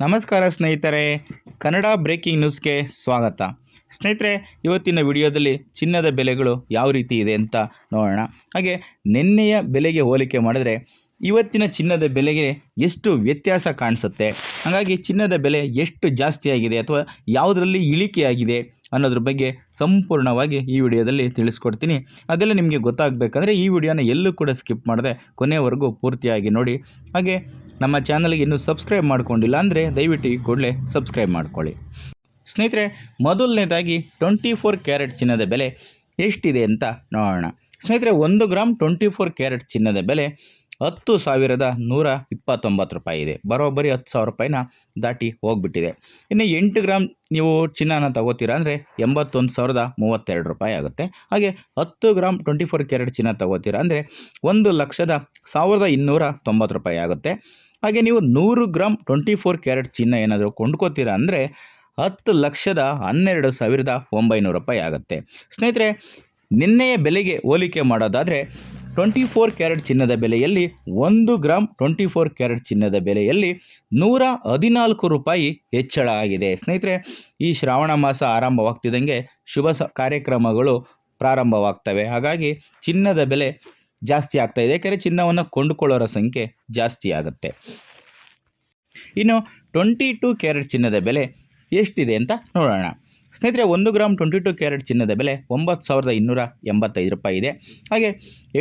ನಮಸ್ಕಾರ ಸ್ನೇಹಿತರೆ, ಕನ್ನಡ ಬ್ರೇಕಿಂಗ್ ನ್ಯೂಸ್ಗೆ ಸ್ವಾಗತ. ಸ್ನೇಹಿತರೆ, ಇವತ್ತಿನ ವಿಡಿಯೋದಲ್ಲಿ ಚಿನ್ನದ ಬೆಲೆಗಳು ಯಾವ ರೀತಿ ಇದೆ ಅಂತ ನೋಡೋಣ. ಹಾಗೆ ನಿನ್ನೆಯ ಬೆಲೆಗೆ ಹೋಲಿಕೆ ಮಾಡಿದ್ರೆ ಇವತ್ತಿನ ಚಿನ್ನದ ಬೆಲೆಗೆ ಎಷ್ಟು ವ್ಯತ್ಯಾಸ ಕಾಣಿಸುತ್ತೆ? ಹಾಗಾಗಿ ಚಿನ್ನದ ಬೆಲೆ ಎಷ್ಟು ಜಾಸ್ತಿಯಾಗಿದೆ ಅಥವಾ ಯಾವುದರಲ್ಲಿ ಇಳಿಕೆಯಾಗಿದೆ ಅನ್ನೋದ್ರ ಬಗ್ಗೆ ಸಂಪೂರ್ಣವಾಗಿ ಈ ವಿಡಿಯೋದಲ್ಲಿ ತಿಳಿಸ್ಕೊಡ್ತೀನಿ. ಅದೆಲ್ಲ ನಿಮಗೆ ಗೊತ್ತಾಗಬೇಕಂದ್ರೆ ಈ ವಿಡಿಯೋನ ಎಲ್ಲೂ ಕೂಡ ಸ್ಕಿಪ್ ಮಾಡದೆ ಕೊನೆಯವರೆಗೂ ಪೂರ್ತಿಯಾಗಿ ನೋಡಿ. ಹಾಗೆ ನಮ್ಮ ಚಾನಲ್ಗೆ ಇನ್ನೂ ಸಬ್ಸ್ಕ್ರೈಬ್ ಮಾಡ್ಕೊಂಡಿಲ್ಲ ಅಂದರೆ ದಯವಿಟ್ಟು ಈ ಕೂಡಲೇ ಸಬ್ಸ್ಕ್ರೈಬ್ ಮಾಡ್ಕೊಳ್ಳಿ. ಸ್ನೇಹಿತರೆ, ಮೊದಲನೇದಾಗಿ ಟ್ವೆಂಟಿ ಫೋರ್ ಕ್ಯಾರೆಟ್ ಚಿನ್ನದ ಬೆಲೆ ಎಷ್ಟಿದೆ ಅಂತ ನೋಡೋಣ. ಸ್ನೇಹಿತರೆ, ಒಂದು ಗ್ರಾಮ್ ಟ್ವೆಂಟಿ ಫೋರ್ ಕ್ಯಾರೆಟ್ ಚಿನ್ನದ ಬೆಲೆ ಹತ್ತು ಸಾವಿರದ ನೂರ ಇಪ್ಪತ್ತೊಂಬತ್ತು ರೂಪಾಯಿ ಇದೆ. ಬರೋಬ್ಬರಿ ಹತ್ತು ಸಾವಿರ ರೂಪಾಯಿನ ದಾಟಿ ಹೋಗ್ಬಿಟ್ಟಿದೆ. ಇನ್ನು ಎಂಟು ಗ್ರಾಮ್ ನೀವು ಚಿನ್ನನ ತಗೋತೀರಾ ಅಂದರೆ ಎಂಬತ್ತೊಂದು ಸಾವಿರದ ಮೂವತ್ತೆರಡು ರೂಪಾಯಿ ಆಗುತ್ತೆ. ಹಾಗೆ ಹತ್ತು ಗ್ರಾಮ್ ಟ್ವೆಂಟಿ ಫೋರ್ ಕ್ಯಾರೆಟ್ ಚಿನ್ನ ತಗೋತೀರಾ ಅಂದರೆ ಒಂದು ಲಕ್ಷದ ಸಾವಿರದ ಇನ್ನೂರ ತೊಂಬತ್ತು ರೂಪಾಯಿ ಆಗುತ್ತೆ. ಹಾಗೆ ನೀವು ನೂರು ಗ್ರಾಮ್ ಟ್ವೆಂಟಿ ಫೋರ್ ಕ್ಯಾರೆಟ್ ಚಿನ್ನ ಏನಾದರೂ ಕೊಂಡ್ಕೋತೀರಾ ಅಂದರೆ ಹತ್ತು ಲಕ್ಷದ ಹನ್ನೆರಡು ಸಾವಿರದ ಒಂಬೈನೂರು ರೂಪಾಯಿ ಆಗುತ್ತೆ. ಸ್ನೇಹಿತರೆ, ನಿನ್ನೆಯ ಬೆಲೆಗೆ ಹೋಲಿಕೆ ಮಾಡೋದಾದರೆ ಟ್ವೆಂಟಿ ಫೋರ್ ಕ್ಯಾರೆಟ್ ಚಿನ್ನದ ಬೆಲೆಯಲ್ಲಿ ಒಂದು ಗ್ರಾಮ್ ಟ್ವೆಂಟಿ ಫೋರ್ ಕ್ಯಾರೆಟ್ ಚಿನ್ನದ ಬೆಲೆಯಲ್ಲಿ ನೂರ ಹದಿನಾಲ್ಕು ರೂಪಾಯಿ ಹೆಚ್ಚಳ ಆಗಿದೆ. ಸ್ನೇಹಿತರೆ, ಈ ಶ್ರಾವಣ ಮಾಸ ಆರಂಭವಾಗ್ತಿದ್ದಂಗೆ ಶುಭ ಕಾರ್ಯಕ್ರಮಗಳು ಪ್ರಾರಂಭವಾಗ್ತವೆ. ಹಾಗಾಗಿ ಚಿನ್ನದ ಬೆಲೆ ಜಾಸ್ತಿ ಆಗ್ತಾ ಇದೆ. ಯಾಕೆಂದರೆ ಚಿನ್ನವನ್ನು ಕೊಂಡುಕೊಳ್ಳೋರ ಸಂಖ್ಯೆ ಜಾಸ್ತಿ ಆಗುತ್ತೆ. ಇನ್ನು ಟ್ವೆಂಟಿ ಟು ಕ್ಯಾರೆಟ್ ಚಿನ್ನದ ಬೆಲೆ ಎಷ್ಟಿದೆ ಅಂತ ನೋಡೋಣ. ಸ್ನೇಹಿತರೆ, ಒಂದು ಗ್ರಾಮ್ ಟ್ವೆಂಟಿ ಟು ಕ್ಯಾರೆಟ್ ಚಿನ್ನದ ಬೆಲೆ ಒಂಬತ್ತು ಸಾವಿರದ ಇನ್ನೂರ ಎಂಬತ್ತೈದು ರೂಪಾಯಿ ಇದೆ. ಹಾಗೆ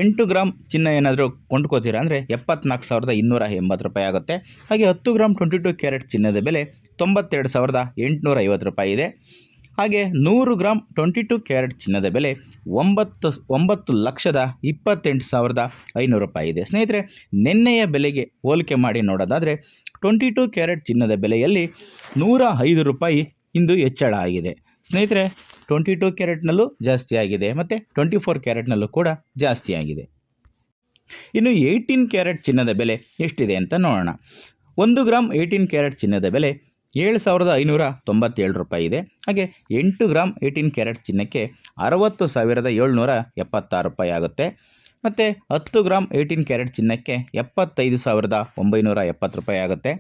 ಎಂಟು ಗ್ರಾಮ್ ಚಿನ್ನ ಏನಾದರೂ ಕೊಂಡ್ಕೋತೀರಾ ಅಂದರೆ ಎಪ್ಪತ್ನಾಲ್ಕು ಸಾವಿರದ ಇನ್ನೂರ ಎಂಬತ್ತು ರೂಪಾಯಿ ಆಗುತ್ತೆ. ಹಾಗೆ ಹತ್ತು ಗ್ರಾಮ್ ಟ್ವೆಂಟಿ ಟು ಕ್ಯಾರೆಟ್ ಚಿನ್ನದ ಬೆಲೆ ತೊಂಬತ್ತೆರಡು ಸಾವಿರದ ಎಂಟುನೂರ ಐವತ್ತು ರೂಪಾಯಿ ಇದೆ. ಹಾಗೆ ನೂರು ಗ್ರಾಮ್ ಟ್ವೆಂಟಿ ಟು ಕ್ಯಾರೆಟ್ ಚಿನ್ನದ ಬೆಲೆ ಒಂಬತ್ತು ಒಂಬತ್ತು ಲಕ್ಷದ ಇಪ್ಪತ್ತೆಂಟು ಸಾವಿರದ ಐನೂರು ರೂಪಾಯಿ ಇದೆ. ಸ್ನೇಹಿತರೆ, ನಿನ್ನೆಯ ಬೆಲೆಗೆ ಹೋಲಿಕೆ ಮಾಡಿ ನೋಡೋದಾದರೆ ಟ್ವೆಂಟಿ ಟು ಕ್ಯಾರೆಟ್ ಚಿನ್ನದ ಬೆಲೆಯಲ್ಲಿ ನೂರ ಐದು ರೂಪಾಯಿ ಇಂದು ಹೆಚ್ಚಳ ಆಗಿದೆ. ಸ್ನೇಹಿತರೆ ಟ್ವೆಂಟಿ ಟು ಕ್ಯಾರೆಟ್ನಲ್ಲೂ ಜಾಸ್ತಿ ಆಗಿದೆ ಮತ್ತು ಟ್ವೆಂಟಿ ಫೋರ್ ಕ್ಯಾರೆಟ್ನಲ್ಲೂ ಕೂಡ ಜಾಸ್ತಿ ಆಗಿದೆ. ಇನ್ನು ಏಯ್ಟೀನ್ ಕ್ಯಾರೆಟ್ ಚಿನ್ನದ ಬೆಲೆ ಎಷ್ಟಿದೆ ಅಂತ ನೋಡೋಣ. ಒಂದು ಗ್ರಾಮ್ ಏಯ್ಟೀನ್ ಕ್ಯಾರೆಟ್ ಚಿನ್ನದ ಬೆಲೆ ಏಳು ಸಾವಿರದ ಐನೂರ ತೊಂಬತ್ತೇಳು ರೂಪಾಯಿ ಇದೆ. ಹಾಗೆ ಎಂಟು ಗ್ರಾಮ್ ಏಯ್ಟೀನ್ ಕ್ಯಾರೆಟ್ ಚಿನ್ನಕ್ಕೆ ಅರವತ್ತು ಸಾವಿರದ ಏಳ್ನೂರ ಎಪ್ಪತ್ತಾರು ರೂಪಾಯಿ ಆಗುತ್ತೆ. ಮತ್ತು ಹತ್ತು ಗ್ರಾಮ್ ಏಯ್ಟೀನ್ ಕ್ಯಾರೆಟ್ ಚಿನ್ನಕ್ಕೆ ಎಪ್ಪತ್ತೈದು ಸಾವಿರದ ಒಂಬೈನೂರ ಎಪ್ಪತ್ತು ರೂಪಾಯಿ ಆಗುತ್ತೆ.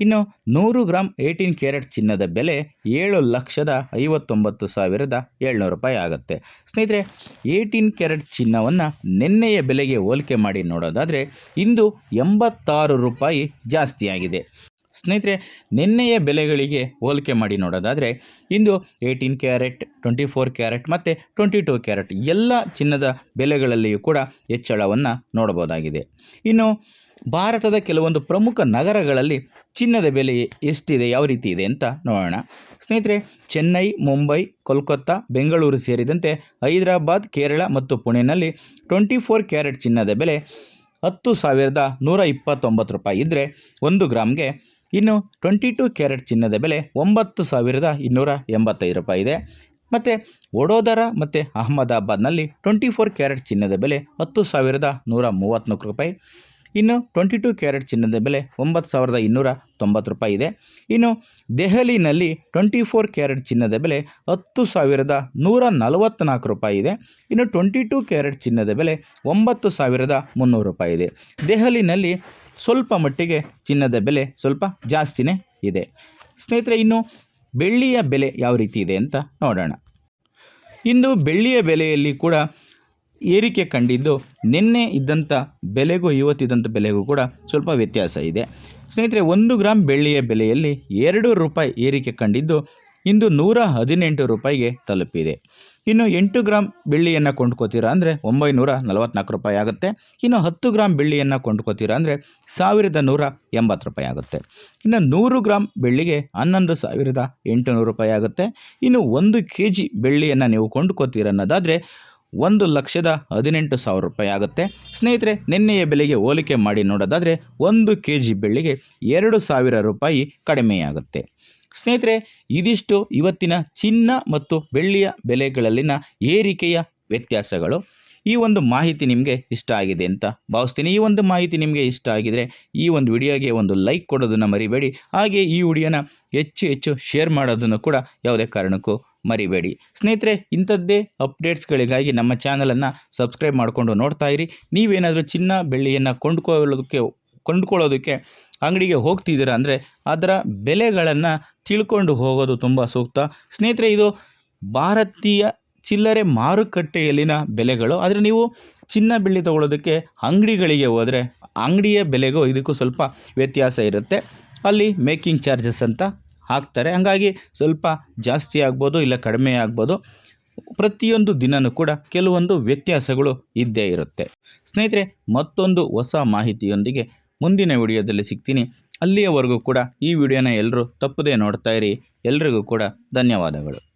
ಇನ್ನು ನೂರು ಗ್ರಾಮ್ ಏಯ್ಟೀನ್ ಕ್ಯಾರೆಟ್ ಚಿನ್ನದ ಬೆಲೆ ಏಳು ಲಕ್ಷದ ಐವತ್ತೊಂಬತ್ತು ಸಾವಿರದ ಏಳ್ನೂರು ರೂಪಾಯಿ ಆಗುತ್ತೆ. ಸ್ನೇಹಿತರೆ, ಏಯ್ಟೀನ್ ಕ್ಯಾರೆಟ್ ಚಿನ್ನವನ್ನು ನಿನ್ನೆಯ ಬೆಲೆಗೆ ಹೋಲಿಕೆ ಮಾಡಿ ನೋಡೋದಾದರೆ ಇಂದು ಎಂಬತ್ತಾರು ರೂಪಾಯಿ ಜಾಸ್ತಿಯಾಗಿದೆ ಸ್ನೇಹಿತರೆ, ನಿನ್ನೆಯ ಬೆಲೆಗಳಿಗೆ ಹೋಲಿಕೆ ಮಾಡಿ ನೋಡೋದಾದರೆ ಇಂದು eighteen carat, twenty four carat ಮತ್ತು ಟ್ವೆಂಟಿ ಟೂ ಕ್ಯಾರೆಟ್ ಎಲ್ಲ ಚಿನ್ನದ ಬೆಲೆಗಳಲ್ಲಿಯೂ ಕೂಡ ಹೆಚ್ಚಳವನ್ನು ನೋಡಬಹುದಾಗಿದೆ. ಇನ್ನು ಭಾರತದ ಕೆಲವೊಂದು ಪ್ರಮುಖ ನಗರಗಳಲ್ಲಿ ಚಿನ್ನದ ಬೆಲೆ ಎಷ್ಟಿದೆ, ಯಾವ ರೀತಿ ಇದೆ ಅಂತ ನೋಡೋಣ. ಸ್ನೇಹಿತರೆ, ಚೆನ್ನೈ, ಮುಂಬೈ, ಕೋಲ್ಕತ್ತಾ, ಬೆಂಗಳೂರು ಸೇರಿದಂತೆ ಹೈದರಾಬಾದ್, ಕೇರಳ ಮತ್ತು ಪುಣೆನಲ್ಲಿ ಟ್ವೆಂಟಿ ಫೋರ್ ಕ್ಯಾರೆಟ್ ಚಿನ್ನದ ಬೆಲೆ ಹತ್ತು ಸಾವಿರದ ನೂರ ಇಪ್ಪತ್ತೊಂಬತ್ತು ರೂಪಾಯಿ ಇದ್ದರೆ ಒಂದು ಗ್ರಾಮ್ಗೆ ಇನ್ನು ಟ್ವೆಂಟಿ ಟು ಕ್ಯಾರೆಟ್ ಚಿನ್ನದ ಬೆಲೆ ಒಂಬತ್ತು ಸಾವಿರದ ಇನ್ನೂರ ಎಂಬತ್ತೈದು ರೂಪಾಯಿ ಇದೆ. ಮತ್ತು ವಡೋದರ ಮತ್ತು ಅಹಮದಾಬಾದ್ನಲ್ಲಿ ಟ್ವೆಂಟಿ ಫೋರ್ ಕ್ಯಾರೆಟ್ ಚಿನ್ನದ ಬೆಲೆ ಹತ್ತು ಸಾವಿರದ ನೂರ ಮೂವತ್ತ್ನಾಲ್ಕು ರೂಪಾಯಿ. ಇನ್ನು ಟ್ವೆಂಟಿ ಟು ಕ್ಯಾರೆಟ್ ಚಿನ್ನದ ಬೆಲೆ ಒಂಬತ್ತು ಸಾವಿರದ ಇನ್ನೂರ ತೊಂಬತ್ತು ರೂಪಾಯಿ ಇದೆ. ಇನ್ನು ದೆಹಲಿನಲ್ಲಿ ಟ್ವೆಂಟಿ ಫೋರ್ ಕ್ಯಾರೆಟ್ ಚಿನ್ನದ ಬೆಲೆ ಹತ್ತು ಸಾವಿರದ ನೂರ ನಲವತ್ತ್ನಾಲ್ಕು ರೂಪಾಯಿ ಇದೆ. ಇನ್ನು ಟ್ವೆಂಟಿ ಟು ಕ್ಯಾರೆಟ್ ಚಿನ್ನದ ಬೆಲೆ ಒಂಬತ್ತು ಸಾವಿರದ ಮುನ್ನೂರು ರೂಪಾಯಿ ಇದೆ. ದೆಹಲಿನಲ್ಲಿ ಸ್ವಲ್ಪ ಮಟ್ಟಿಗೆ ಚಿನ್ನದ ಬೆಲೆ ಸ್ವಲ್ಪ ಜಾಸ್ತಿನೇ ಇದೆ. ಸ್ನೇಹಿತರೆ, ಇನ್ನು ಬೆಳ್ಳಿಯ ಬೆಲೆ ಯಾವ ರೀತಿ ಇದೆ ಅಂತ ನೋಡೋಣ. ಇಂದು ಬೆಳ್ಳಿಯ ಬೆಲೆಯಲ್ಲಿ ಕೂಡ ಏರಿಕೆ ಕಂಡಿದ್ದು ನಿನ್ನೆ ಇದ್ದಂಥ ಬೆಲೆಗೂ ಇವತ್ತಿದ್ದಂಥ ಬೆಲೆಗೂ ಕೂಡ ಸ್ವಲ್ಪ ವ್ಯತ್ಯಾಸ ಇದೆ. ಸ್ನೇಹಿತರೆ, ಒಂದು ಗ್ರಾಮ್ ಬೆಳ್ಳಿಯ ಬೆಲೆಯಲ್ಲಿ ಎರಡು ರೂಪಾಯಿ ಏರಿಕೆ ಕಂಡಿದ್ದು ಇಂದು ನೂರ ಹದಿನೆಂಟು ರೂಪಾಯಿಗೆ ತಲುಪಿದೆ. ಇನ್ನು ಎಂಟು ಗ್ರಾಮ್ ಬೆಳ್ಳಿಯನ್ನು ಕೊಂಡ್ಕೋತೀರಾ ಅಂದರೆ ಒಂಬೈನೂರ ನಲವತ್ತ್ನಾಲ್ಕು ರೂಪಾಯಿ ಆಗುತ್ತೆ. ಇನ್ನು ಹತ್ತು ಗ್ರಾಮ್ ಬೆಳ್ಳಿಯನ್ನು ಕೊಂಡ್ಕೋತೀರಾ ಅಂದರೆ ಸಾವಿರದ ನೂರ ಎಂಬತ್ತು ರೂಪಾಯಿ ಆಗುತ್ತೆ. ಇನ್ನು ನೂರು ಗ್ರಾಮ್ ಬೆಳ್ಳಿಗೆ ಹನ್ನೊಂದು ಸಾವಿರದ ಎಂಟುನೂರು ರೂಪಾಯಿ ಆಗುತ್ತೆ. ಇನ್ನು ಒಂದು ಕೆ ಜಿ ಬೆಳ್ಳಿಯನ್ನು ನೀವು ಕೊಂಡ್ಕೋತೀರ ಅನ್ನೋದಾದರೆ ಒಂದು ಲಕ್ಷದ ಹದಿನೆಂಟು ಸಾವಿರ ರೂಪಾಯಿ ಆಗುತ್ತೆ. ಸ್ನೇಹಿತರೆ, ನಿನ್ನೆಯ ಬೆಲೆಗೆ ಹೋಲಿಕೆ ಮಾಡಿ ನೋಡೋದಾದರೆ ಒಂದು ಕೆ ಜಿ ಬೆಳ್ಳಿಗೆ ಎರಡು ಸಾವಿರ ರೂಪಾಯಿ ಕಡಿಮೆಯಾಗುತ್ತೆ. ಸ್ನೇಹಿತರೆ, ಇದಿಷ್ಟು ಇವತ್ತಿನ ಚಿನ್ನ ಮತ್ತು ಬೆಳ್ಳಿಯ ಬೆಲೆಗಳಲ್ಲಿನ ಏರಿಕೆಯ ವ್ಯತ್ಯಾಸಗಳು. ಈ ಒಂದು ಮಾಹಿತಿ ನಿಮಗೆ ಇಷ್ಟ ಆಗಿದೆ ಅಂತ ಭಾವಿಸ್ತೀನಿ. ಈ ಒಂದು ಮಾಹಿತಿ ನಿಮಗೆ ಇಷ್ಟ ಆಗಿದರೆ ಈ ಒಂದು ವಿಡಿಯೋಗೆ ಒಂದು ಲೈಕ್ ಕೊಡೋದನ್ನು ಮರಿಬೇಡಿ. ಹಾಗೆ ಈ ವಿಡಿಯೋನ ಹೆಚ್ಚು ಹೆಚ್ಚು ಶೇರ್ ಮಾಡೋದನ್ನು ಕೂಡ ಯಾವುದೇ ಕಾರಣಕ್ಕೂ ಮರಿಬೇಡಿ. ಸ್ನೇಹಿತರೆ, ಇಂಥದ್ದೇ ಅಪ್ಡೇಟ್ಸ್ಗಳಿಗಾಗಿ ನಮ್ಮ ಚಾನಲನ್ನು ಸಬ್ಸ್ಕ್ರೈಬ್ ಮಾಡಿಕೊಂಡು ನೋಡ್ತಾ ಇರಿ. ನೀವೇನಾದರೂ ಚಿನ್ನ ಬೆಳ್ಳಿಯನ್ನು ಕೊಂಡ್ಕೊಳ್ಳೋದಕ್ಕೆ ಕೊಂಡ್ಕೊಳ್ಳೋದಕ್ಕೆ ಅಂಗಡಿಗೆ ಹೋಗ್ತಿದ್ದೀರಾ ಅಂದರೆ ಅದರ ಬೆಲೆಗಳನ್ನು ತಿಳ್ಕೊಂಡು ಹೋಗೋದು ತುಂಬ ಸೂಕ್ತ. ಸ್ನೇಹಿತರೆ, ಇದು ಭಾರತೀಯ ಚಿಲ್ಲರೆ ಮಾರುಕಟ್ಟೆಯಲ್ಲಿನ ಬೆಲೆಗಳು. ಆದರೆ ನೀವು ಚಿನ್ನ ಬೆಳ್ಳಿ ತಗೊಳ್ಳೋದಕ್ಕೆ ಅಂಗಡಿಗಳಿಗೆ ಹೋದರೆ ಅಂಗಡಿಯ ಬೆಲೆಗೂ ಇದಕ್ಕೂ ಸ್ವಲ್ಪ ವ್ಯತ್ಯಾಸ ಇರುತ್ತೆ. ಅಲ್ಲಿ ಮೇಕಿಂಗ್ ಚಾರ್ಜಸ್ ಅಂತ ಹಾಕ್ತಾರೆ. ಹಂಗಾಗಿ ಸ್ವಲ್ಪ ಜಾಸ್ತಿ ಆಗ್ಬೋದು ಇಲ್ಲ ಕಡಿಮೆ ಆಗ್ಬೋದು. ಪ್ರತಿಯೊಂದು ದಿನವೂ ಕೂಡ ಕೆಲವೊಂದು ವ್ಯತ್ಯಾಸಗಳು ಇದ್ದೇ ಇರುತ್ತೆ. ಸ್ನೇಹಿತರೆ, ಮತ್ತೊಂದು ಹೊಸ ಮಾಹಿತಿಯೊಂದಿಗೆ ಮುಂದಿನ ವಿಡಿಯೋದಲ್ಲಿ ಸಿಗ್ತೀನಿ. ಅಲ್ಲಿಯವರೆಗೂ ಕೂಡ ಈ ವಿಡಿಯೋನ ಎಲ್ಲರೂ ತಪ್ಪದೇ ನೋಡ್ತಾ ಇರಿ. ಎಲ್ರಿಗೂ ಕೂಡ ಧನ್ಯವಾದಗಳು.